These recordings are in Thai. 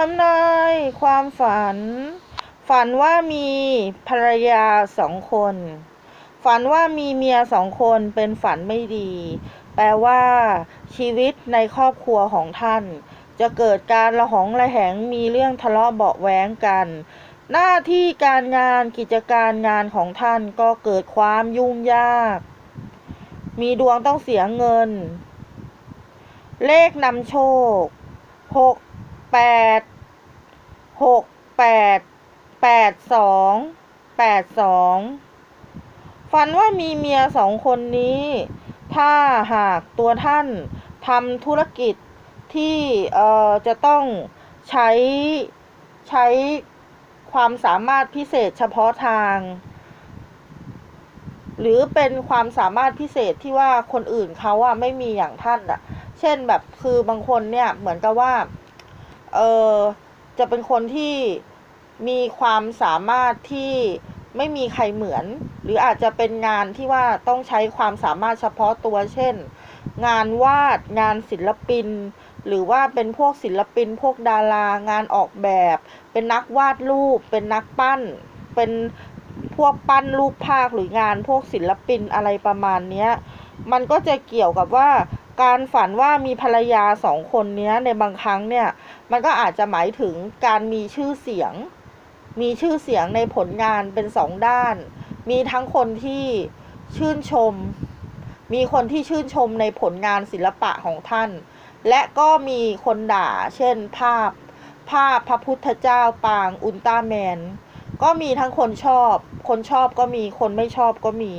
ทำนายความฝัน ฝันว่ามีภรรยาสองคน ฝันว่ามีเมียสองคนเป็นฝันไม่ดี แปลว่า ชีวิตในครอบครัวของท่าน จะเกิดการระหองระแหงมีเรื่องทะเลาะเบาะแว้งกัน หน้าที่การงานกิจการงานของท่านก็เกิดความยุ่งยาก มีดวงต้องเสียเงิน เลขนำโชคหก แปดหกแปดแปดสองแปดสองฝันว่ามีเมียสองคนนี้ ถ้าหากตัวท่านทำธุรกิจที่เอ่อจะต้องใช้ใช้ความสามารถพิเศษเฉพาะทาง หรือเป็นความสามารถพิเศษที่ว่าคนอื่นเขาอะไม่มีอย่างท่านอะเช่นแบบคือบางคนเนี่ยเหมือนกับว่า เออจะเป็นคนที่มีความสามารถที่ไม่มีใครเหมือน หรืออาจจะเป็นงานที่ว่าต้องใช้ความสามารถเฉพาะตัวเช่น งานวาดงานศิลปิน หรือว่าเป็นพวกศิลปิน พวกดารางานออกแบบ เป็นนักวาดรูป เป็นนักปั้น เป็นพวกปั้นรูปภาคหรืองานพวกศิลปินอะไรประมาณเนี้ยมันก็จะเกี่ยวกับว่า การฝันว่ามีภรรยาสองคนเนี้ยในบางครั้งเนี่ย มันก็อาจจะหมายถึงการมีชื่อเสียง มีชื่อเสียงในผลงานเป็นสองด้าน มีทั้งคนที่ชื่นชม มีคนที่ชื่นชมในผลงานศิลปะของท่าน และก็มีคนด่า เช่น ภาพ ภาพพระพุทธเจ้าปางอุลตร้าแมน ก็มีทั้งคนชอบ คนชอบก็มี คนไม่ชอบก็มี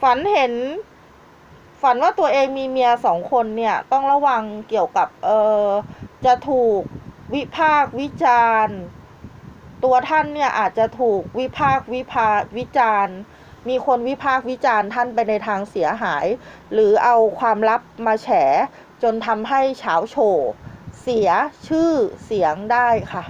ฝันเห็น ฝันว่าตัวเองมีเมียสองคนเนี่ย ต้องระวังเกี่ยวกับเออจะถูกวิพากวิจารณ์ ตัวท่านเนี่ยอาจจะถูกวิพากวิพาวิจารณ์ มีคนวิพากวิจารณ์ท่านไปในทางเสียหาย หรือเอาความลับมาแฉ จนทำให้เฉาโฉเสียชื่อเสียงได้ค่ะ